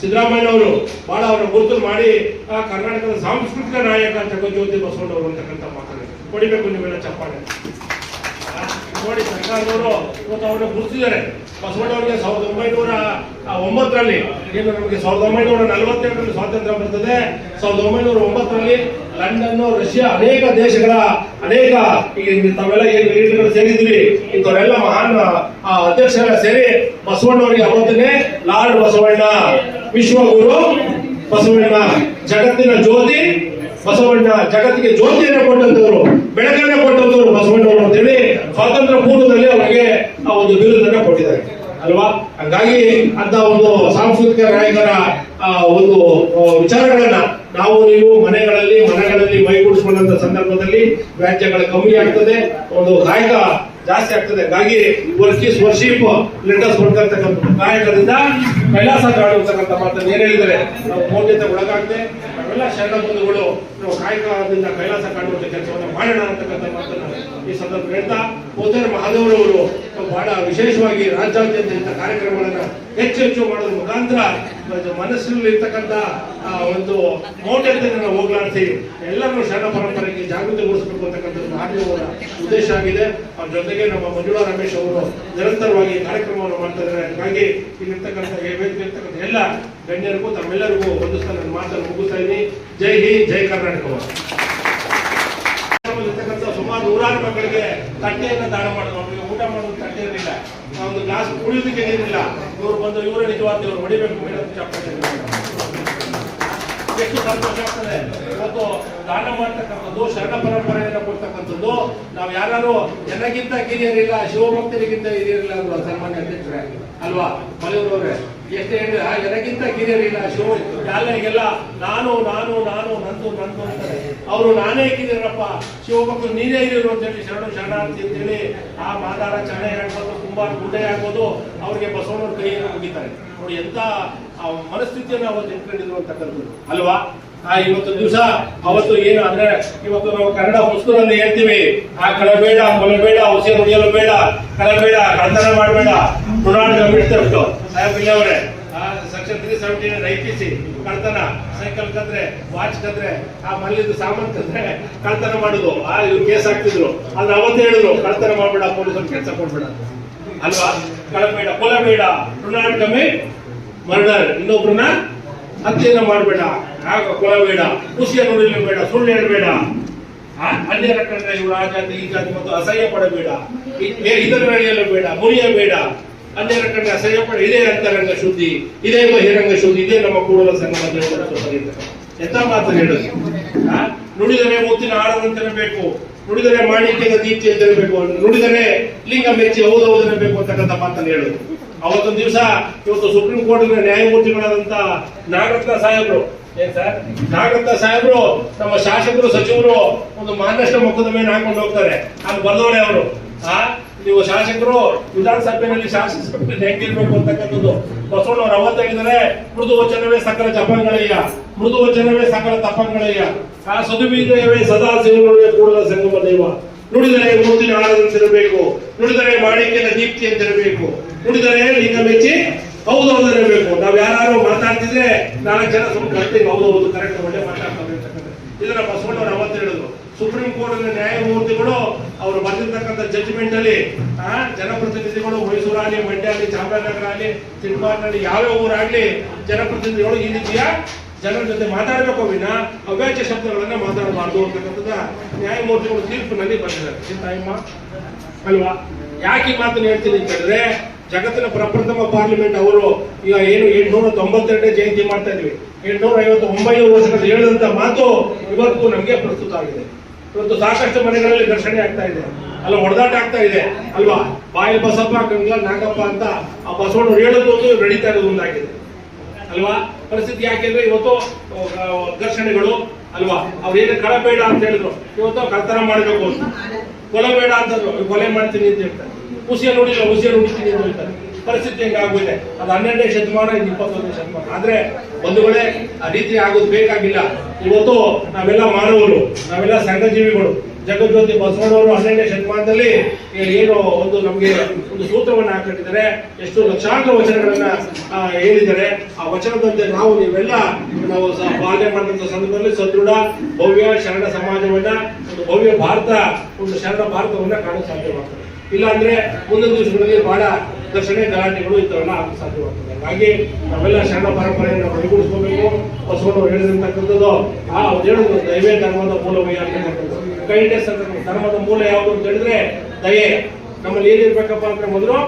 ಸಿದ್ದರಾಮಯ್ಯ ಅವರು ಬಹಳ ಅವರ ಗುರುತು ಮಾಡಿ, ಆ ಕರ್ನಾಟಕದ ಸಾಂಸ್ಕೃತಿಕ ನಾಯಕ ಜಗಜ್ಯೋತಿ ಬಸವಣ್ಣವರು ಅಂತಕ್ಕಂಥ ಮಾತನ್ನು ಕೊಡಿಬೇಕು. ನೀವೆಲ್ಲ ಚಪ್ಪಾಳೆ. ನೋಡಿ ಸರ್ಕಾರದವರು ಇವತ್ತು ಅವ್ರನ್ನ ಗುರುತಿದ್ದಾರೆ ಬಸವಣ್ಣವರಿಗೆ ಸಾವಿರದ ಒಂಬೈನೂರ ಒಂಬತ್ತರಲ್ಲಿ ಏನು ನಮಗೆ ಸಾವಿರದ ಒಂಬೈನೂರ ನಲವತ್ತೆರಡರಲ್ಲಿ ಸ್ವಾತಂತ್ರ್ಯ ಬರ್ತದೆ. ಸಾವಿರದ ಒಂಬೈನೂರ ಒಂಬತ್ತರಲ್ಲಿ ಲಂಡನ್, ರಷ್ಯಾ ಅನೇಕ ದೇಶಗಳ, ಅನೇಕ ತಾವೆಲ್ಲ ಏನು ಲೀಡರ್ಗಳು ಸೇರಿದ್ವಿ ಇಂಥವರೆಲ್ಲ ಮಹಾನ್ ಅಧ್ಯಕ್ಷರೆಲ್ಲ ಸೇರಿ ಬಸವಣ್ಣವರಿಗೆ ಅವತ್ತನೇ ಲಾರ್ಡ್ ಬಸವಣ್ಣ. ವಿಶ್ವಗುರು ಬಸವಣ್ಣ. ಜಗತ್ತಿನ ಜ್ಯೋತಿ ಬಸವಣ್ಣ ಜಗತ್ತಿಗೆ ಜ್ಯೋತಿಯನ್ನು ಕೊಟ್ಟಂತವರು, ಬೆಳಕನ್ನ ಕೊಟ್ಟಂತವರು ಬಸವಣ್ಣವರು ಅಂತೇಳಿ ಸ್ವಾತಂತ್ರ್ಯ ಪೂರ್ವದಲ್ಲಿ ಅವರಿಗೆ ಆ ಒಂದು ಬಿರುದನ್ನ ಕೊಟ್ಟಿದ್ದಾರೆ. ಅಲ್ವಾ? ಹಂಗಾಗಿ ಅಂತ ಒಂದು ಸಾಂಸ್ಕೃತಿಕ ನಾಯಕರ ಒಂದು ವಿಚಾರಗಳನ್ನ ನಾವು ನೀವು ಮನೆಗಳಲ್ಲಿ ಮನೆಗಳಲ್ಲಿ ಮೈಗೂಡಿಸಿಕೊಂಡಂತ ಸಂದರ್ಭದಲ್ಲಿ ವ್ಯಾಜ್ಯಗಳ ಕಮ್ಮಿ ಆಗ್ತದೆ, ಒಂದು ಗಾಯಕ ಜಾಸ್ತಿ ಆಗ್ತದೆ. ಹಾಗಾಗಿ ವರ್ಕಿಸ್ ವರ್ಷಿಪ್ ಲೆಟರ್ಸ್ ಕೊಡ್ತಕ್ಕಂಥ ಗಾಯಕರಿಂದ ಕೈಲಾಸ ಕಾಡುವಂತಕ್ಕಂಥ ಮಾತನ್ನು ಏನ್ ನಾವು ಮೌಲ್ಯತೆ ಒಳಗಾಗದೆ ನಾವೆಲ್ಲ ಶರಣ ಬಂಧುಗಳು ನಾವು ಕಾಯಕದಿಂದ ಕೈಲಾಸ ಕಾಣುವಂತ ಕೆಲಸವನ್ನು ಮಾಡೋಣ ಅಂತಕ್ಕಂಥ ಮಾತನ್ನ ಈ ಸಂದರ್ಭ ಹೇಳ್ತಾ ಪೋತೇರ ಮಹಾದೇವರವರು ಬಹಳ ವಿಶೇಷವಾಗಿ ರಾಜ್ಯಾದ್ಯಂತ ಇಂಥ ಕಾರ್ಯಕ್ರಮಗಳನ್ನ ಹೆಚ್ಚು ಹೆಚ್ಚು ಮಾಡೋದ್ರ ಮುಖಾಂತರ ಒಂದು ಮನಸ್ಸಿನಲ್ಲಿ ಇರ್ತಕ್ಕಂಥ ಆ, ಒಂದು ಮೌಢ್ಯತೆಯನ್ನು ಹೋಗ್ಲಾಡಿಸಿ ಎಲ್ಲರೂ ಶರಣ ಪರಂಪರೆಗೆ ಜಾಗೃತಿಗೊಳಿಸಬೇಕು ಅಂತಕ್ಕಂಥದ್ದು ಆರ್ಡಿಒರ ಉದ್ದೇಶ ಆಗಿದೆ. ಅವ್ರ ಜೊತೆಗೆ ನಮ್ಮ ಮಂಜುಳಾ ರಮೇಶ್ ಅವರು ನಿರಂತರವಾಗಿ ಕಾರ್ಯಕ್ರಮವನ್ನು ಮಾಡ್ತಾ ಇದ್ದಾರೆ. ಹಾಗಾಗಿ ಇಲ್ಲಿರ್ತಕ್ಕಂಥ ವೇದಿಕೆ ಎಲ್ಲ ಗಣ್ಯರಿಗೂ ತಮ್ಮೆಲ್ಲರಿಗೂ ಒಂದಿಸ್ತಾ ನನ್ನ ಮಾತನ್ನು ಮುಗಿಸ್ತಾ ಇದ್ದೀನಿ. ಜೈ ಹಿಂದ್ ಜೈ ಕರ್ನಾಟಕ. ಸುಮಾರು ನೂರಾರು ಮಕ್ಕಳಿಗೆ ತಟ್ಟೆಯನ್ನು ದಾನ ಮಾಡೋದು ಅವರಿಗೆ ಊಟ ಮಾಡೋದು ತಟ್ಟೆ ಇರಲಿಲ್ಲ ಒಂದು ಗ್ಲಾಸ್ ಕುಡಿಯೋದಕ್ಕೆ ನೀರಿಲ್ಲ. ಇವರು ಬಂದು ಇವರೇ ನಿಜವಾದ ಇವರು ಹೊಡಿಬೇಕು ಮೇಡಮ್ ಚಪ್ಪಾಳೆ. ಎಷ್ಟು ಸಂತೋಷ ಆಗ್ತದೆ ಇವತ್ತು ದಾನ ಮಾಡ್ತಕ್ಕಂಥದ್ದು, ಶರಣ ಪರಂಪರೆಯನ್ನು ಕೊಡ್ತಕ್ಕಂಥದ್ದು, ನಾವು ಯಾರು ಎಲ್ಲಕ್ಕಿಂತ ಕಿರಿಯರಿಲ್ಲ ಶಿವಭಕ್ತರಿಗಿಂತ ಹಿರಿಯರಿಲ್ಲ ಅಂದ್ರು ಸನ್ಮಾನ್ಯ ಅಧ್ಯಕ್ಷರೇ. ಅಲ್ವಾ? ಮಲೆಯೂರವ್ರೆ ಎಷ್ಟು ಹೇಳಿ ಆ ಜನಗಿಂತ ಕಿರಿಯರಿಲ್ಲ ಶಿವ ಶಾಲೆಗೆಲ್ಲ ನಾನು ನಾನು ನಾನು, ನಂದು ನಂದು ಅಂತಾರೆ. ಅವರು ನಾನೇ ಕಿರಿಯರಪ್ಪ ಶಿವಭಕ್ತರು ನೀನೇ ಇರೋರು ಅಂತ ಹೇಳಿ ಶರಣ, ಶರಣಾರ್ಥಿ ಅಂತ ಹೇಳಿ ಆ ಮಾದಾರ ಚಣೆ ಆಗ್ಬೋದು ಕುಂಬಾರ, ಗುಡ್ಡೆ ಆಗ್ಬೋದು, ಅವ್ರಿಗೆ ಬಸವಣ್ಣವ್ರ ಕೈಯನ್ನು ಮುಗಿತಾರೆ. ನೋಡಿ ಎಂತ ಆ ಮನಸ್ಥಿತಿಯನ್ನು ಅವತ್ತು ಇಟ್ಕೊಂಡಿದ್ರು ಅಂತಕ್ಕಂಥದ್ದು ಅಲ್ವಾ? ಆ ಇವತ್ತು ದಿವಸ, ಅವತ್ತು ಏನು ಅಂದ್ರೆ, ಇವತ್ತು ನಾವು ಕನ್ನಡ ಪುಸ್ತಕದಲ್ಲಿ ಹೇಳ್ತೀವಿ. ಆ ಕಳಬೇಡ ಕೊಲಬೇಡ ಔಷಧ ಹೊಡೆಯಲು ಬೇಡ ಕಳಬೇಡ ಕಳ್ಳತನ ಮಾಡಬೇಡ. ಬಿಡ್ತಿರ್ತು ಸಾಹೇಬ್ ಅವರೇ ಸೆಕ್ಷನ್ ತ್ರೀ ಸೆವೆಂಟಿ ರೈಪಿಸಿ ಕಳ್ತನ ಸೈಕಲ್ ಕದ್ರೆ, ವಾಚ್ ಕದ್ರೆ, ಆ ಮಲ್ಲಿದ್ದು ಸಾಮಾನು ಕದ್ರೆ ಕಳ್ತನ ಮಾಡುದು. ಆ, ಇವ್ರು ಕೇಸ್ ಹಾಕ್ತಿದ್ರು. ಅದ್ರ ಅವತ್ತು ಹೇಳಿದ್ರು ಕಳ್ತನ ಮಾಡಬೇಡ, ಪೊಲೀಸರು ಕೆಲಸ ಕೊಡ್ಬೇಡ. ಅಲ್ವಾ? ಕಳಬೇಡ ಕೊಲಬೇಡ ಋಣಾಂಗಮೆ ಮರ್ಡರ್. ಇನ್ನೊಬ್ರನ್ನ ಹತ್ಯೆನ ಮಾಡಬೇಡ. ಆಗ ಕೊಳಬೇಡ ಖುಷಿಯ ನುಡಿಲು ಬೇಡ. ಸುಳ್ಳು ಹೇಳಬೇಡ. ಆ, ಅನ್ಯರ ಕಂಡ್ರೆ ಇವರು ಆ ಜಾತಿ ಈ ಜಾತಿ ಮತ್ತು ಅಸಹ್ಯ ಪಡಬೇಡ. ಇದರ ನಡೆಯಲು ಬೇಡ. ಮುರಿಯಬೇಡ ಅನ್ಯರ ರಕ್ಷಣೆ ಅಸಹ್ಯ ಪಡ ಇದೇ ಅಂತರಂಗ ಶುದ್ಧಿ. ಇದೇ ಬಹಿರಂಗ ಶುದ್ಧಿ. ಇದೇ ನಮ್ಮ ಕೂಡಲ ಸಂಗಮ. ಎಂತ ಮಾತು ಹೇಳುದು? ನುಡಿದರೆ ಮುತ್ತಿನ ಆಡದಂತಿರಬೇಕು ನುಡಿದರೆ ಮಾಣಿಕ್ಯದ ದೀಪ್ತಿ ಅಂತಿರಬೇಕು ನುಡಿದರೆ ಲಿಂಗ ಮೆಚ್ಚಿ ಹೌದು ಬೇಕು ಅಂತಕ್ಕಂಥ ಮಾತನ್ನು ಹೇಳುದು. ಅವತ್ತೊಂದು ದಿವಸ ಇವತ್ತು ಸುಪ್ರೀಂ ಕೋರ್ಟ್ ನ್ಯಾಯಮೂರ್ತಿಗಳಾದಂತ ನಾಗರತ್ನ ಸಾಹೇಬ್ರು. ಸರ್? ನಾಗರತ್ನ ಸಾಹೇಬ್ರು, ನಮ್ಮ ಶಾಸಕರು, ಸಚಿವರು ಒಂದು ಮಾನಷ್ಟ ಮೊಕದ್ದಮೆಯನ್ನು ಹಾಕೊಂಡು ಹೋಗ್ತಾರೆ. ಅಲ್ಲಿ ಬರ್ದವಳೆ ಅವರು. ಆ, ನೀವು ಶಾಸಕರು, ವಿಧಾನಸಭೆಯಲ್ಲಿ ಶಾಸಕರು ಹೆಂಗಿರ್ಬೇಕು ಅಂತಕ್ಕಂಥದ್ದು. ಬಸವಣ್ಣವ್ರು ಅವತ್ತ ಹೇಳಿದರೆ ಮೃದು ವಚನವೇ ಸಕಲ ಜಪಂಗಳಯ್ಯ ಮೃದು ವಚನವೇ ಸಕಲ ತಪಂಗಳಯ್ಯ ಆ ಸದುಬೀಜವೇ ಸದಾ ಸೇವೆ ಕೂಡಲ ಸಂಗಮ ದೈವ. ನುಡಿದರೆ ಮೂರ್ತಿನ ಆಳದಂತಿರಬೇಕು ನುಡಿದರೆ ಮಾಣಿಕ್ಯದ ದೀಪ್ತಿ ಅಂತಿರಬೇಕು ನುಡಿದರೆ ಲಿಂಗ ಮೆಚ್ಚಿ ಹೌದು ಇರಬೇಕು. ನಾವ್ ಯಾರು ಮಾತಾಡ್ತಿದ್ರೆ ನಾಲ್ಕು ಜನ ಸುಮ್ಮನೆ ಕರ್ತೀವಿ ಹೌದು ಹೌದು ಕರೆಕ್ಟ್ ಒಳ್ಳೆ ಮಾತಾಡ್ತಾರೆ ಇದನ್ನ ಬಸವಣ್ಣವ್ರು ಅವತ್ತು ಹೇಳಿದ್ರು. ಸುಪ್ರೀಂ ಕೋರ್ಟ್ ನ್ಯಾಯಮೂರ್ತಿಗಳು ಅವರು ಬರೆದಿರ್ತಕ್ಕಂಥ ಜಡ್ಜ್ಮೆಂಟ್ ಅಲ್ಲಿ ಜನಪ್ರತಿನಿಧಿಗಳು ಮೈಸೂರಾಗಲಿ ಮಂಡ್ಯ ಆಗಲಿ ಚಾಮರಾಜನಗರ ಆಗಲಿ ಯಾವ್ಯಾವ ಊರಾಗ್ಲಿ ಜನಪ್ರತಿನಿಧಿಗಳು ರೀತಿಯ ಜನರ ಜೊತೆ ಮಾತಾಡಬೇಕು ವಿನ ಅವ್ಯಾಚ್ಯ ಶಬ್ದಗಳನ್ನ ಮಾತಾಡಬಾರ್ದು ಅಂತಕ್ಕಂಥದ್ದು ನ್ಯಾಯಮೂರ್ತಿಗಳು ತೀರ್ಪಿನಲ್ಲಿ ಬಂದಿದ್ದಾರೆ. ಚಿಂತಾಯಮ್ಮ ಅಲ್ವಾ? ಯಾಕೆ ಈ ಮಾತನ್ನು ಹೇಳ್ತೀನಿ ಅಂತ ಹೇಳಿದ್ರೆ ಜಗತ್ತಿನ ಪ್ರಪ್ರಥಮ ಪಾರ್ಲಿಮೆಂಟ್ ಅವರು ಈಗ ಏನು ಎಂಟುನೂರ ತೊಂಬತ್ತೆರಡನೇ ಜಯಂತಿ ಮಾಡ್ತಾ ಇದ್ವಿ. ಎಂಟುನೂರ ಐವತ್ತು ಒಂಬೈನೂರು ವರ್ಷಗಳಲ್ಲಿ ಹೇಳಿದಂತ ಮಾತು ಇವತ್ತು ನಮಗೆ ಪ್ರಸ್ತುತ ಆಗಿದೆ. ಇವತ್ತು ಸಾಕಷ್ಟು ಮನೆಗಳಲ್ಲಿ ಘರ್ಷಣೆ ಆಗ್ತಾ ಇದೆ. ಅಲ್ಲ, ಹೊಡೆದಾಟ ಆಗ್ತಾ ಇದೆ. ಅಲ್ವಾ? ಬಾಯಿ ಬಸಪ್ಪ, ಗಂಗಾ, ನಾಗಪ್ಪ ಅಂತ ಆ ಬಸವಣ್ಣ ಹೇಳೋದು ನಡೀತಾ ಇರೋದು ಒಂದಾಗಿದೆ. ಅಲ್ವಾ? ಪರಿಸ್ಥಿತಿ ಯಾಕೆಂದ್ರೆ ಇವತ್ತು ಘರ್ಷಣೆಗಳು, ಅಲ್ವಾ? ಅವ್ರೇನು ಏನು ಕಳಬೇಡ ಅಂತ ಹೇಳಿದ್ರು. ಇವತ್ತು ಕಳ್ತನ ಮಾಡಬೇಕು ಅಂತ. ಕೊಲೆ ಬೇಡ ಅಂತಂದ್ರು ಕೊಲೆ ಮಾಡ್ತೀನಿ ಅಂತ ಹೇಳ್ತಾರೆ. ಹುಸಿಯ ನೋಡಿಲ್ಲ ಹುಸಿಯ ನೋಡ್ತೀನಿ ಅಂತ ಹೇಳ್ತಾರೆ. ಪರಿಸ್ಥಿತಿ ಹೆಂಗಾಗೋಗಿದೆ ಅದು ಹನ್ನೆರಡನೇ ಶತಮಾನ ಇದು ಇಪ್ಪತ್ತೊಂದನೇ ಶತಮಾನ. ಆದ್ರೆ ಬಂಧುಗಳೇ, ಆ ರೀತಿ ಆಗೋದು ಬೇಕಾಗಿಲ್ಲ. ಇವತ್ತು ನಾವೆಲ್ಲ ಮಾನವರು, ನಾವೆಲ್ಲ ಸಂಘಜೀವಿಗಳು. ಜಗಜ್ಯೋತಿ ಬಸವಣ್ಣವರು ಹನ್ನೆರಡನೇ ಶತಮಾನದಲ್ಲಿ ಏನು ಒಂದು ನಮಗೆ ಒಂದು ಸೂತ್ರವನ್ನು ಹಾಕಿಟ್ಟಿದ್ದಾರೆ ಎಷ್ಟು ಲಕ್ಷಾಂತರ ವಚನಗಳನ್ನ ಹೇಳಿದ್ದಾರೆ. ಆ ವಚನದಂತೆ ನಾವು ನೀವೆಲ್ಲ ನಾವು ಪಾಲನೆ ಮಾಡಿದಂತ ಸಂದರ್ಭದಲ್ಲಿ ಸದೃಢ, ಭವ್ಯ ಶರಣ ಸಮಾಜವನ್ನ, ಒಂದು ಭವ್ಯ ಭಾರತ, ಒಂದು ಶರಣ ಭಾರತವನ್ನ ಕಾಣಲು ಸಾಧ್ಯವಾಗ್ತದೆ. ಇಲ್ಲ ಅಂದ್ರೆ ಮುಂದಿನ ದಿವಸಗಳಲ್ಲಿ ಬಹಳ ಘರ್ಷಣೆ ಗಲಾಟೆಗಳು ಇಂಥವೆಲ್ಲ ಆಗಲು ಸಾಧ್ಯವಾಗ್ತದೆ. ಹಾಗಾಗಿ ನಾವೆಲ್ಲ ಶರಣ ಪರಂಪರೆಯನ್ನು ಒಳಗೂಡಿಸ್ಕೋಬೇಕು ಹೊಸವನ್ನು ಹೇಳಿದಂತಕ್ಕಂಥದ್ದು, ಆ ಅವ್ರು ಹೇಳುದು ದೈವೇ ಧರ್ಮದ ಮೂಲವೇ ಅಂತಕ್ಕಂಥದ್ದು ಕೈಂಡೆಸ್ ಅಂತ ಧರ್ಮದ ಮೂಲ ಯಾವುದು ಅಂತ ಹೇಳಿದ್ರೆ, ದಯೆ. ನಮ್ಮಲ್ಲಿ ಏನಿರ್ಬೇಕಪ್ಪ ಅಂದ್ರೆ ಮೊದಲು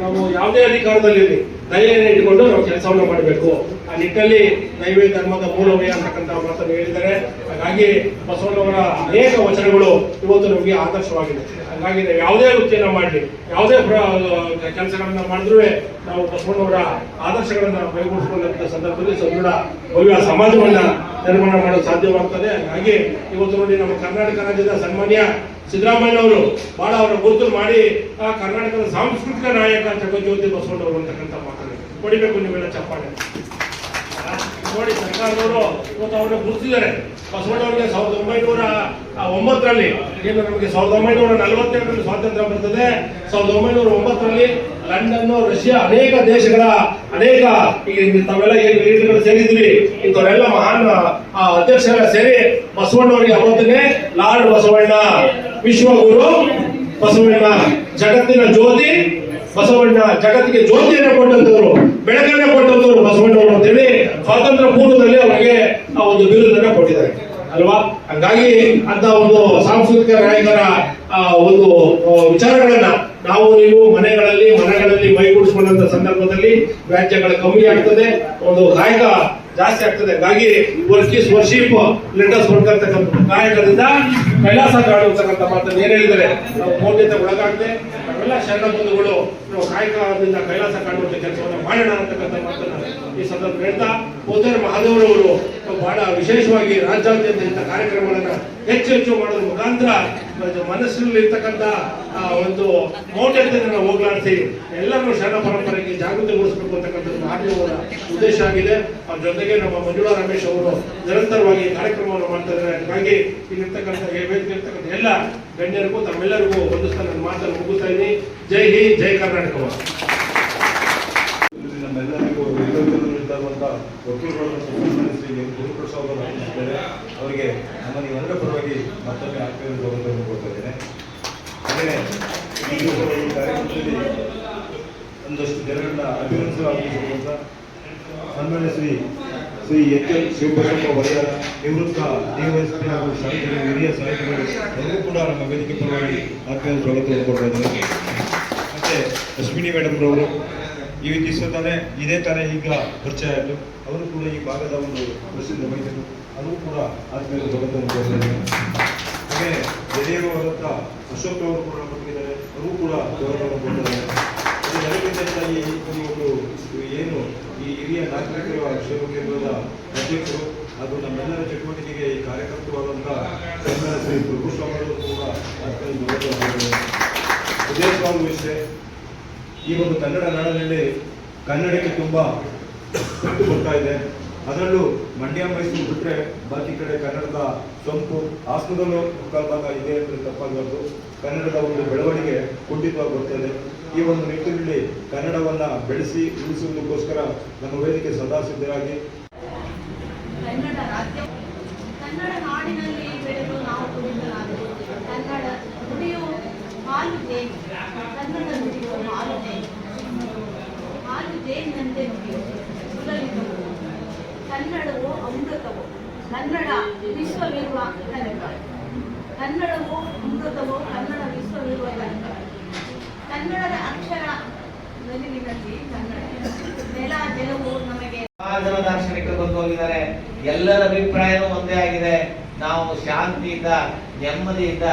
ನಾವು ಯಾವುದೇ ಅಧಿಕಾರದಲ್ಲಿ ದಯೆಯನ್ನು ಇಟ್ಕೊಂಡು ನಾವು ಕೆಲಸವನ್ನು ಮಾಡಬೇಕು. ಆ ನಿಟ್ಟಲ್ಲಿ ದೈವೇ ಧರ್ಮದ ಮೂಲವೇ ಅಂತಕ್ಕಂಥ ಮಾತನ್ನು ಹೇಳಿದ್ದಾರೆ. ಹಾಗಾಗಿ ಬಸವಣ್ಣವರ ಅನೇಕ ವಚನಗಳು ಇವತ್ತು ನಮಗೆ ಆದರ್ಶವಾಗಿದೆ. ಹಾಗಾಗಿ ನಾವು ಯಾವುದೇ ವೃತ್ತಿಯನ್ನು ಮಾಡಲಿ, ಯಾವುದೇ ಕೆಲಸಗಳನ್ನ ಮಾಡಿದ್ರೂ ನಾವು ಬಸವಣ್ಣವರ ಆದರ್ಶಗಳನ್ನ ಕೈಗೂಡಿಸಿಕೊಂಡಂತ ಸಂದರ್ಭದಲ್ಲಿ ಸದೃಢ ಭವ್ಯ ಸಮಾಜವನ್ನ ನಿರ್ಮಾಣ ಮಾಡಲು ಸಾಧ್ಯವಾಗ್ತದೆ. ಹಾಗಾಗಿ ಇವತ್ತು ನೋಡಿ ನಮ್ಮ ಕರ್ನಾಟಕ ರಾಜ್ಯದ ಸನ್ಮಾನ್ಯ ಸಿದ್ದರಾಮಯ್ಯ ಅವರು ಬಹಳ ಅವರ ಗುರುತು ಮಾಡಿ ಕರ್ನಾಟಕದ ಸಾಂಸ್ಕೃತಿಕ ನಾಯಕ ಜಗಜ್ಯೋತಿ ಬಸವಣ್ಣವರು ಅಂತಕ್ಕಂಥ ಮಾತನ್ನು ಕೊಡಿಬೇಕು ನೀವೆಲ್ಲ ಚಪ್ಪಾಳೆ. ನೋಡಿ ಸರ್ಕಾರದವರು ಇವತ್ತು ಅವ್ರನ್ನ ಗುರುತಿದ್ದಾರೆ ಬಸವಣ್ಣವರಿಗೆ ಸಾವಿರದ ಒಂಬೈನೂರ ಒಂಬತ್ತರಲ್ಲಿ ಏನು ನಮಗೆ ಸಾವಿರದ ಒಂಬೈನೂರ ನಲವತ್ತೆರಡರಲ್ಲಿ ಸ್ವಾತಂತ್ರ್ಯ ಬರ್ತದೆ. ಸಾವಿರದ ಒಂಬೈನೂರ ಒಂಬತ್ತರಲ್ಲಿ ಲಂಡನ್ ರಷ್ಯಾ ಅನೇಕ ದೇಶಗಳ ಅನೇಕ ಈ ತಮ್ಮೆಲ್ಲ ಏನು ಲೀಡರ್ಗಳು ಸೇರಿದ್ವಿ ಇಂಥವರೆಲ್ಲ ಮಹಾನ್ ಆ, ಅಧ್ಯಕ್ಷರೆಲ್ಲ ಸೇರಿ ಬಸವಣ್ಣವರಿಗೆ ಅವತ್ತನೇ ಲಾರ್ಡ್ ಬಸವಣ್ಣ ವಿಶ್ವಗುರು ಬಸವಣ್ಣ ಜಗತ್ತಿನ ಜ್ಯೋತಿ ಬಸವಣ್ಣ ಜಗತ್ತಿಗೆ ಜ್ಯೋತಿಯನ್ನು ಕೊಟ್ಟಂತವರು, ಬೆಳಕನ್ನ ಕೊಟ್ಟಂತವರು ಬಸವಣ್ಣವರು ಅಂತೇಳಿ ಸ್ವಾತಂತ್ರ್ಯ ಪೂರ್ವದಲ್ಲಿ ಅವರಿಗೆ ಆ ಒಂದು ಬಿರುದನ್ನ ಕೊಟ್ಟಿದ್ದಾರೆ. ಅಲ್ವಾ? ಹಂಗಾಗಿ ಅಂತ ಒಂದು ಸಾಂಸ್ಕೃತಿಕ ನಾಯಕರ ಒಂದು ವಿಚಾರಗಳನ್ನ ನಾವು ನೀವು ಮನೆಗಳಲ್ಲಿ ಮನೆಗಳಲ್ಲಿ ಮೈಗೂಡಿಸಿಕೊಂಡಂತ ಸಂದರ್ಭದಲ್ಲಿ ವ್ಯಾಜ್ಯಗಳು ಕಮ್ಮಿ ಆಗ್ತದೆ. ಒಂದು ಕಾಯಕ ಜಾಸ್ತಿ ಆಗ್ತದೆ. ಹಾಗಾಗಿ ವರ್ಕ್ ಇಸ್ ವರ್ಷಿಪ್ ಲೆಟರ್ಸ್ ಕೊಡ್ತಕ್ಕಂಥ ಕಾಯಕದಿಂದ ಕೈಲಾಸ ಕಾಡುವಂತಕ್ಕಂಥ ಮಾತನ್ನು ಏನ್ ಹೇಳಿದ್ರೆ ನಾವು ಮೌಲ್ಯತೆ ಒಳಗಾಗದೆ ನಾವೆಲ್ಲ ಶರಣ ಬಂಧುಗಳು. ನಾವು ಕಾಯಕದಿಂದ ಕೈಲಾಸ ಕಾಡುವಂಥ ಕೆಲಸವನ್ನು ಮಾಡೋಣ ಅಂತಕ್ಕಂಥ ಮಾತನ್ನ ಈ ಸಂದರ್ಭ ಹೇಳ್ತಾ ಪೋತೇರ ಮಹಾದೇವರವರು ಬಹಳ ವಿಶೇಷವಾಗಿ ರಾಜ್ಯಾದ್ಯಂತ ಇಂಥ ಕಾರ್ಯಕ್ರಮಗಳನ್ನ ಹೆಚ್ಚು ಹೆಚ್ಚು ಮಾಡೋದ್ರ ಮುಖಾಂತರ ಮನಸ್ಸಿನಲ್ಲಿ ಇರ್ತಕ್ಕಂಥ ಒಂದು ಮೌಢ್ಯತೆಯನ್ನು ನಾವು ಹೋಗ್ಲಾಡಿಸಿ ಎಲ್ಲರೂ ಶರಣ ಪರಂಪರೆಗೆ ಜಾಗೃತಿಗೊಳಿಸಬೇಕು ಅಂತಕ್ಕಂಥದ್ದು ಮಹಾದೇವರ ಉದ್ದೇಶ ಆಗಿದೆ. ಅವ್ರ ಜೊತೆಗೆ ನಮ್ಮ ಮಂಜುಳಾ ರಮೇಶ್ ಅವರು ನಿರಂತರವಾಗಿ ಕಾರ್ಯಕ್ರಮವನ್ನು ಮಾಡ್ತಾ ಇದ್ದಾರೆ. ಹಾಗಾಗಿ ಇಲ್ಲಿರ್ತಕ್ಕಂಥ ಇರ್ತಕ್ಕಂಥ ಎಲ್ಲ ಗಣ್ಯರಿಗೂ ತಮ್ಮೆಲ್ಲರಿಗೂ ಒಂದು ನನ್ನ ಮಾತನ್ನು ಮುಗಿಸ್ತಾ ಇದ್ದೀನಿ. ಜೈ ಹಿಂದ್, ಜೈ ಕರ್ನಾಟಕ ಇಲ್ಲಿ ನಮ್ಮೆಲ್ಲರಿಗೂ ಸನ್ಮಾನ್ಯ ಶ್ರೀ ಅವರಿಗೆ ನಮ್ಮ ನೀವೆಲ್ಲರ ಪರವಾಗಿ ಮತ್ತೊಮ್ಮೆ ಆತ್ಮೀಯ ಗೌರವವನ್ನು ಕೊಡ್ತಾ ಇದ್ದೇನೆ. ಕಾರ್ಯಕ್ರಮದಲ್ಲಿ ಒಂದಷ್ಟು ಜನರನ್ನ ಅಭಿನಂದಿಸಲಾಗುತ್ತಿರುವಂಥ ಸನ್ಮಾನ್ಯ ಶ್ರೀ ಶ್ರೀ ಎಚ್ ಎಲ್ ಶಿವಬಸಪ್ಪ ಒಡೆಯರ ನಿವೃತ್ತ ಡಿವೈಎಸ್ಪಿ ಹಾಗೂ ಸಾಹಿತಿಗಳು ಹಿರಿಯ ಸಾಹಿತಿಗಳು, ಎಲ್ಲರೂ ಕೂಡ ನಮ್ಮ ವೇದಿಕೆ ಪರವಾಗಿ ಆತ್ಮೀಯ ಸ್ವಾಗತವನ್ನು ಕೊಡ್ತಾ ಇದ್ದಾರೆ ಮತ್ತೆ ಅಶ್ವಿನಿ ಮೇಡಮ್ ರವರು ಈ ರೀತಿ ತಾನೇ ಇದೇ ತಾನೇ ಈಗ ಪರಿಚಯ ಆಯಿತು. ಅವರು ಕೂಡ ಈ ಭಾಗದ ಒಂದು ಪ್ರಸಿದ್ಧ ವೈದ್ಯರು ಅದು ಕೂಡ ಆತ್ಮೀಯ ಇದ್ದಾರೆ ಹಾಗೆ ಹಿರಿಯರು ಆದಂಥ ಅಶೋಕ್ ಅವರು ಕೂಡ ಬಂದಿದ್ದಾರೆ ಅವರು ಕೂಡ ಗೌರವವನ್ನು ಕೊಟ್ಟಿದ್ದಾರೆ. ಅದು ಈ ಒಂದು ಏನು ಈ ಹಿರಿಯ ನಾಗರಿಕರ ಸೇವಾ ಕೇಂದ್ರದ ಅಧ್ಯಕ್ಷರು ಹಾಗೂ ನಮ್ಮೆಲ್ಲರ ಚಟುವಟಿಕೆಗೆ ಈ ಕಾರ್ಯಕರ್ತವಾದಂಥ ಶ್ರೀ ಪ್ರಭುಸ್ವಾಮಿ ಅವರು ಕೂಡ ಅದೇ ಸ್ವಾಮಿ ವಿಷಯ ಈ ಒಂದು ಕನ್ನಡ ನಾಡಿನಲ್ಲಿ ಕನ್ನಡಕ್ಕೆ ತುಂಬಾ ಒತ್ತು ಕೊಡ್ತಾ ಇದೆ. ಅದರಲ್ಲೂ ಮಂಡ್ಯ, ಮೈಸೂರು ಬಿಟ್ಟರೆ ಬಾಕಿ ಕಡೆ ಕನ್ನಡದ ಸೊಂಪು ಹಾಸನದಲ್ಲೂ ಮುಕ್ಕಾಲು ಭಾಗ ಇದೆ ಅಂದರೆ ತಪ್ಪಾಗಬಾರ್ದು. ಕನ್ನಡದ ಒಂದು ಬೆಳವಣಿಗೆ ಕುಂಠಿತವಾಗಿ ಬರ್ತದೆ ಈ ಒಂದು ನಿಟ್ಟಿನಲ್ಲಿ ಕನ್ನಡವನ್ನ ಬೆಳೆಸಿ, ಉಳಿಸುವುದಕ್ಕೋಸ್ಕರ ನಮ್ಮ ವೇದಿಕೆ ಸದಾ ಸಿದ್ಧರಾಗಿ. ಕನ್ನಡ ರಾಜ್ಯ ಕನ್ನಡ ನಾಡಿನಲ್ಲಿ ಬೆಳೆದು ನಾವು ಕುಡಿಸಲಾಗದು ಕನ್ನಡ ನುಡಿಯು ಹಾಲು ಜೇನು ಕನ್ನಡ ನುಡಿಯುವ ಹಾಲು ಜೇನು ಹಾಲು ಜೇನಿನಂತೆ ನುಡಿಯು ಸುಲಲಿತವು. ಕನ್ನಡವು ಅಮೃತವು. ಕನ್ನಡ ವಿಶ್ವವಿರುವ ಕನಕ. ಕನ್ನಡವು ಅಮೃತವು, ಕನ್ನಡ ವಿಶ್ವವಿರುವ ಕನಕ. ಕನ್ನಡದ ಅಕ್ಷರ ನಲಿವಿನಲ್ಲಿ ಕನ್ನಡ. ನೆಲ ಜಲವು ನಮಗೆ ದಾರ್ಶನಿಕರು ಬಂದು ಹೋಗಿದ್ದಾರೆ. ಎಲ್ಲರ ಅಭಿಪ್ರಾಯವೂ ಒಂದೇ ಆಗಿದೆ. ನಾವು ಶಾಂತಿಯಿಂದ ನೆಮ್ಮದಿಯಿಂದ,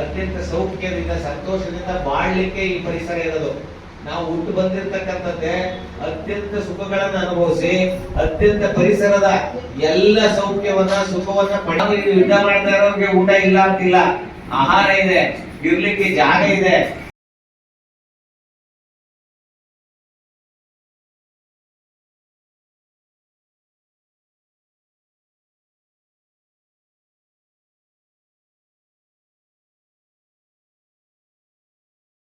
ಅತ್ಯಂತ ಸೌಖ್ಯದಿಂದ, ಸಂತೋಷದಿಂದ ಬಾಳ್ಲಿಕ್ಕೆ ಈ ಪರಿಸರ ಇರೋದು. ನಾವು ಹುಟ್ಟು ಬಂದಿರತಕ್ಕಂಥದ್ದೇ ಅತ್ಯಂತ ಸುಖಗಳನ್ನು ಅನುಭವಿಸಿ, ಅತ್ಯಂತ ಪರಿಸರದ ಎಲ್ಲ ಸೌಖ್ಯವನ್ನ, ಸುಖವನ್ನ ಪಡೆದು ಯುದ್ಧ ಮಾಡ್ತಾ ಇರೋರಿಗೆ ಊಟ ಇಲ್ಲ ಅಂತಿಲ್ಲ. ಆಹಾರ ಇದೆ, ಇರ್ಲಿಕ್ಕೆ ಜಾಗ ಇದೆ.